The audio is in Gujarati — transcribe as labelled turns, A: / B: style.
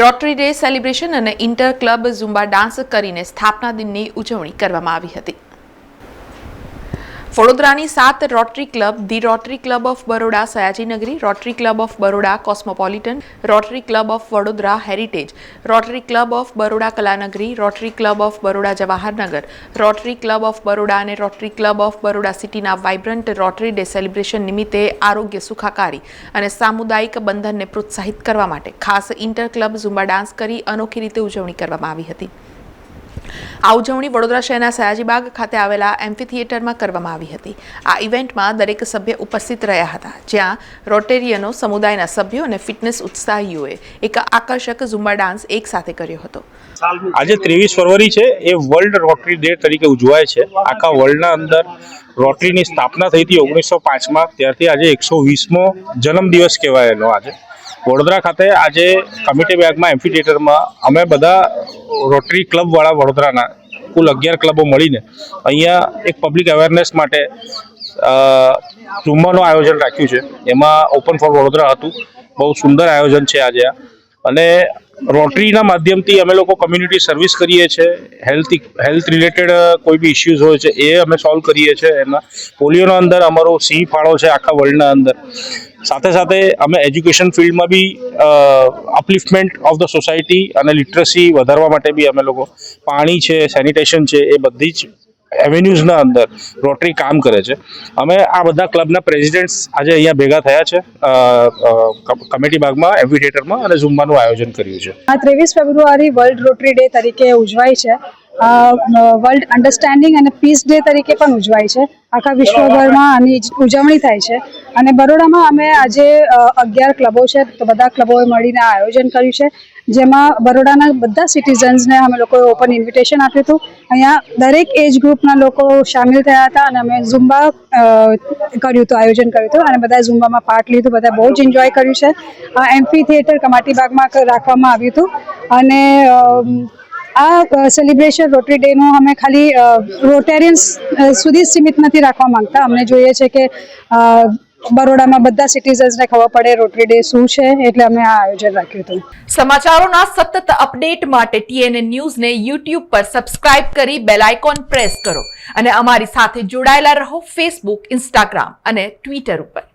A: રોટરી ડે સેલિબ્રેશન અને ઇન્ટર ક્લબ ઝુંબા ડાન્સ કરીને સ્થાપના દિનની ઉજવણી કરવામાં આવી હતી. વડોદરાની સાત rotary club, the rotary club of Baroda, Sayajinagari, rotary club of Baroda, cosmopolitan, rotary club of Vadodara, heritage, rotary club of Baroda, Kalanagari, rotary club of Baroda, Jawaharnagar, rotary club of Baroda અને રોટરી ક્લબ ઓફ બરોડા સિટીના વાઇબ્રન્ટ રોટરી ડે સેલિબ્રેશન નિમિત્તે આરોગ્ય સુખાકારી અને સામુદાયિક બંધનને પ્રોત્સાહિત કરવા માટે ખાસ ઇન્ટર ક્લબ ઝુંબા ડાન્સ કરી અનોખી રીતે ઉજવણી કરવામાં આવી હતી. આ ઉજવણી વડોદરા શહેરના સયાજીબાગ ખાતે આવેલા એમ્ફી થિયેટરમાં કરવામાં આવી હતી. આ ઇવેન્ટમાં દરેક સભ્ય ઉપસ્થિત રહ્યા હતા, જ્યાં રોટેરિયનો સમુદાયના સભ્યો અને ફિટનેસ ઉત્સાહીઓએ એક આકર્ષક ઝુંબા ડાન્સ એક સાથે કર્યો હતો.
B: આજે ત્રેવીસ ફરવરી છે, એ વર્લ્ડ રોટરી ડે તરીકે ઉજવાય છે. આખા વર્લ્ડના અંદર રોટરીની સ્થાપના થઈ હતી ઓગણીસો પાંચમાં ત્યારથી આજે એકસો વીસમો જન્મદિવસ કહેવાય એનો આજે. વડોદરા ખાતે આજે કમિટી બેગમાં એમ્ફી થિયેટરમાં અમે બધા રોટરી ક્લબવાળા વડોદરાના, કુલ અગિયાર ક્લબો મળીને અહીંયા એક પબ્લિક અવેરનેસ માટે ઝુમ્માનું આયોજન રાખ્યું છે. એમાં ઓપન ફોર વડોદરા હતું. બહુ સુંદર આયોજન છે આજે અને રોટરીના માધ્યમથી અમે લોકો કમ્યુનિટી સર્વિસ કરીએ છીએ હેલ્થ હેલ્થ રિલેટેડ કોઈ બી ઇસ્યુઝ હોય છે, એ અમે સોલ્વ કરીએ છીએ એમના પોલિયોનો અંદર અમારો સિંહ ફાળો છે આખા વર્લ્ડના અંદર. સાથે સાથે અમે એજ્યુકેશન ફિલ્ડમાં બી અપલિફ્ટમેન્ટ ઓફ ધ સોસાયટી અને લિટરસી વધારવા માટે બી અમે લોકો પાણી છે સેનિટેશન છે, એ બધી જ એવેન્યુઝના અંદર રોટરી કામ કરે છે. અમે આ બધા ક્લબના પ્રેસિડેન્ટ્સ આજે અહીંયા ભેગા થયા છે કમિટી બાગમાં એમ્ફી થિયેટરમાં અને ઝુમ્બાનું આયોજન કર્યું છે.
C: આ ત્રેવીસ ફેબ્રુઆરી વર્લ્ડ રોટરી ડે તરીકે ઉજવાય છે. વર્લ્ડ અન્ડરસ્ટેન્ડિંગ અને પીસ ડે તરીકે પણ ઉજવાય છે. આખા વિશ્વભરમાં આની ઉજવણી થાય છે. અને બરોડામાં અમે આજે અગિયાર ક્લબો છે, તો બધા ક્લબોએ મળીને આયોજન કર્યું છે. જેમાં બરોડાના બધા સિટીઝન્સને અમે લોકોએ ઓપન ઇન્વિટેશન આપ્યું હતું. અહીંયા દરેક એજ ગ્રુપના લોકો સામેલ થયા હતા અને અમે ઝુંબા કર્યું હતું, આયોજન કર્યું હતું. અને બધા ઝુંબામાં પાર્ટ લીધું બધા બહુ જ એન્જોય કર્યું છે. આ એમ્ફી થિયેટર કમાટી બાગમાં રાખવામાં આવ્યું હતું. અને આ સેલિબ્રેશન રોટરી ડેનું અમે ખાલી રોટેરિયન્સ સુધી સીમિત નથી રાખવા માંગતા. અમને જોઈએ છે કે બરોડામાં બધા સિટીઝન્સને ખબર પડે રોટરી ડે શું છે, એટલે અમે આ આયોજન રાખ્યું હતું.
A: સમાચારોના સતત અપડેટ માટે ટીએનએ ન્યૂઝને યુટ્યુબ પર સબસ્ક્રાઇબ કરી બેલ આઇકોન પ્રેસ કરો. અને અમારી સાથે જોડાયેલા રહો ફેસબુક ઇન્સ્ટાગ્રામ અને ટ્વિટર ઉપર.